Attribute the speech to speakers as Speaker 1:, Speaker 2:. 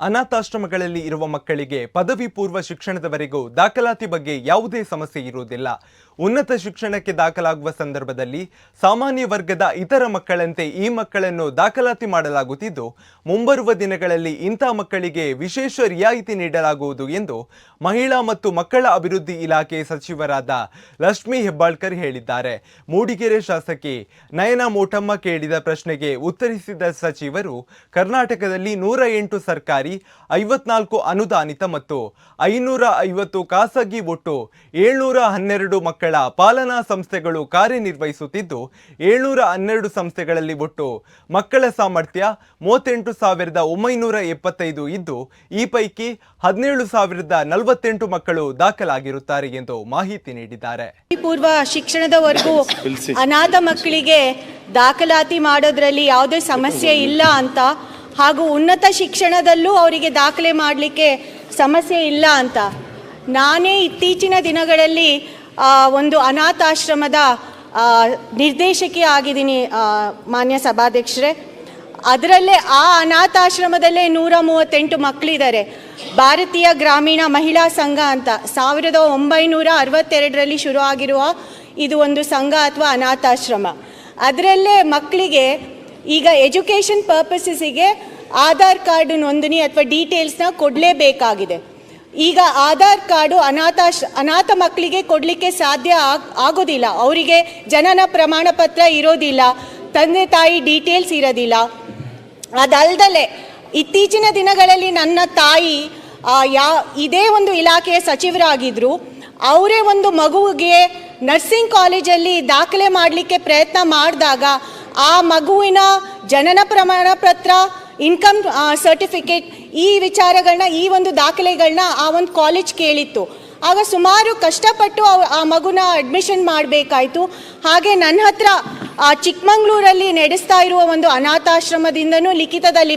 Speaker 1: ಅನಾಥಾಶ್ರಮಗಳಲ್ಲಿ ಇರುವ ಮಕ್ಕಳಿಗೆ ಪದವಿ ಪೂರ್ವ ಶಿಕ್ಷಣದವರೆಗೂ ದಾಖಲಾತಿ ಬಗ್ಗೆ ಯಾವುದೇ ಸಮಸ್ಯೆ ಇರುವುದಿಲ್ಲ. ಉನ್ನತ ಶಿಕ್ಷಣಕ್ಕೆ ದಾಖಲಾಗುವ ಸಂದರ್ಭದಲ್ಲಿ ಸಾಮಾನ್ಯ ವರ್ಗದ ಇತರ ಮಕ್ಕಳಂತೆ ಈ ಮಕ್ಕಳನ್ನು ದಾಖಲಾತಿ ಮಾಡಲಾಗುತ್ತಿದ್ದು, ಮುಂಬರುವ ದಿನಗಳಲ್ಲಿ ಇಂಥ ಮಕ್ಕಳಿಗೆ ವಿಶೇಷ ರಿಯಾಯಿತಿ ನೀಡಲಾಗುವುದು ಎಂದು ಮಹಿಳಾ ಮತ್ತು ಮಕ್ಕಳ ಅಭಿವೃದ್ಧಿ ಇಲಾಖೆ ಸಚಿವರಾದ ಲಕ್ಷ್ಮಿ ಹೆಬ್ಬಾಳ್ಕರ್ ಹೇಳಿದ್ದಾರೆ. ಮೂಡಿಗೆರೆ ಶಾಸಕಿ ನಯನ ಮೋಟಮ್ಮ ಕೇಳಿದ ಪ್ರಶ್ನೆಗೆ ಉತ್ತರಿಸಿದ ಸಚಿವರು, ಕರ್ನಾಟಕದಲ್ಲಿ ನೂರ ಎಂಟು ಸರ್ಕಾರಿ, ಐವತ್ನಾಲ್ಕು ಅನುದಾನಿತ ಮತ್ತು ಐನೂರ ಐವತ್ತು ಖಾಸಗಿ ಒಟ್ಟು ಏಳ್ನೂರ ಹನ್ನೆರಡು ಮಕ್ಕಳ ಪಾಲನಾ ಸಂಸ್ಥೆಗಳು ಕಾರ್ಯನಿರ್ವಹಿಸುತ್ತಿದ್ದು ಏಳ್ನೂರ ಹನ್ನೆರಡು ಸಂಸ್ಥೆಗಳಲ್ಲಿ ಒಟ್ಟು ಮಕ್ಕಳ ಸಾಮರ್ಥ್ಯ ಮೂವತ್ತೆಂಟು ಸಾವಿರದ ಒಂಬೈನೂರ ಎಪ್ಪತ್ತೈದು ಇದ್ದು ಈ ಪೈಕಿ ಹದಿನೇಳು ಸಾವಿರದ ನಲವತ್ತೆಂಟು ಮಕ್ಕಳು ದಾಖಲಾಗಿರುತ್ತಾರೆ ಎಂದು ಮಾಹಿತಿ ನೀಡಿದ್ದಾರೆ.
Speaker 2: ಪೂರ್ವ ಶಿಕ್ಷಣದವರೆಗೂ ಅನಾಥ ಮಕ್ಕಳಿಗೆ ದಾಖಲಾತಿ ಮಾಡೋದ್ರಲ್ಲಿ ಯಾವುದೇ ಸಮಸ್ಯೆ ಇಲ್ಲ ಅಂತ ಹಾಗೂ ಉನ್ನತ ಶಿಕ್ಷಣದಲ್ಲೂ ಅವರಿಗೆ ದಾಖಲೆ ಮಾಡಲಿಕ್ಕೆ ಸಮಸ್ಯೆ ಇಲ್ಲ ಅಂತ. ನಾನೇ ಇತ್ತೀಚಿನ ದಿನಗಳಲ್ಲಿ ಒಂದು ಅನಾಥಾಶ್ರಮದ ನಿರ್ದೇಶಕಿ ಆಗಿದ್ದೀನಿ ಮಾನ್ಯ ಸಭಾಧ್ಯಕ್ಷರೇ. ಅದರಲ್ಲೇ ಆ ಅನಾಥಾಶ್ರಮದಲ್ಲೇ ನೂರ ಮೂವತ್ತೆಂಟು ಮಕ್ಕಳಿದ್ದಾರೆ ಭಾರತೀಯ ಗ್ರಾಮೀಣ ಮಹಿಳಾ ಸಂಘ ಅಂತ. ಸಾವಿರದ ಒಂಬೈನೂರ ಅರವತ್ತೆರಡರಲ್ಲಿ ಶುರು ಆಗಿರುವ ಇದು ಒಂದು ಸಂಘ ಅಥವಾ ಅನಾಥಾಶ್ರಮ. ಅದರಲ್ಲೇ ಮಕ್ಕಳಿಗೆ ಈಗ ಎಜುಕೇಷನ್ ಪರ್ಪಸಸ್ಸಿಗೆ ಆಧಾರ್ ಕಾರ್ಡ್ ನೋಂದಣಿ ಅಥವಾ ಡೀಟೇಲ್ಸ್ನ ಕೊಡಲೇಬೇಕಾಗಿದೆ. ಈಗ ಆಧಾರ್ ಕಾರ್ಡು ಅನಾಥ ಅನಾಥ ಮಕ್ಕಳಿಗೆ ಕೊಡಲಿಕ್ಕೆ ಸಾಧ್ಯ ಆಗ್, ಆಗೋದಿಲ್ಲ. ಅವರಿಗೆ ಜನನ ಪ್ರಮಾಣ ಪತ್ರ ಇರೋದಿಲ್ಲ. ತಂದೆ ತಾಯಿ ಡೀಟೇಲ್ಸ್ ಇರೋದಿಲ್ಲ. ಅದಲ್ದಲೆ ಇತ್ತೀಚಿನ ದಿನಗಳಲ್ಲಿ ನನ್ನ ತಾಯಿ ಯಾ, ಇದೇ ಒಂದು ಇಲಾಖೆಯ ಸಚಿವರಾಗಿದ್ದರು ಅವರೇ ಒಂದು ಮಗುವಿಗೆ ನರ್ಸಿಂಗ್ ಕಾಲೇಜಲ್ಲಿ ದಾಖಲೆ ಮಾಡಲಿಕ್ಕೆ ಪ್ರಯತ್ನ ಮಾಡಿದಾಗ ಆ ಮಗುವಿನ ಜನನ ಪ್ರಮಾಣ ಪತ್ರ ಇನ್ಕಮ್ ಸರ್ಟಿಫಿಕೇಟ್ ಈ ವಿಚಾರಗಳನ್ನ ಈ ಒಂದು ದಾಖಲೆಗಳನ್ನ ಆ ಒಂದು ಕಾಲೇಜ್ ಕೇಳಿತ್ತು. ಆಗ ಸುಮಾರು ಕಷ್ಟಪಟ್ಟು ಆ ಮಗುನ ಅಡ್ಮಿಷನ್ ಮಾಡಬೇಕಾಯ್ತು. ಹಾಗೆ ನನ್ನ ಹತ್ರ ಚಿಕ್ಕಮಂಗ್ಳೂರಲ್ಲಿ ನಡೆಸ್ತಾ ಇರುವ ಒಂದು ಅನಾಥಾಶ್ರಮದಿಂದನೂ ಲಿಖಿತದಲ್ಲಿ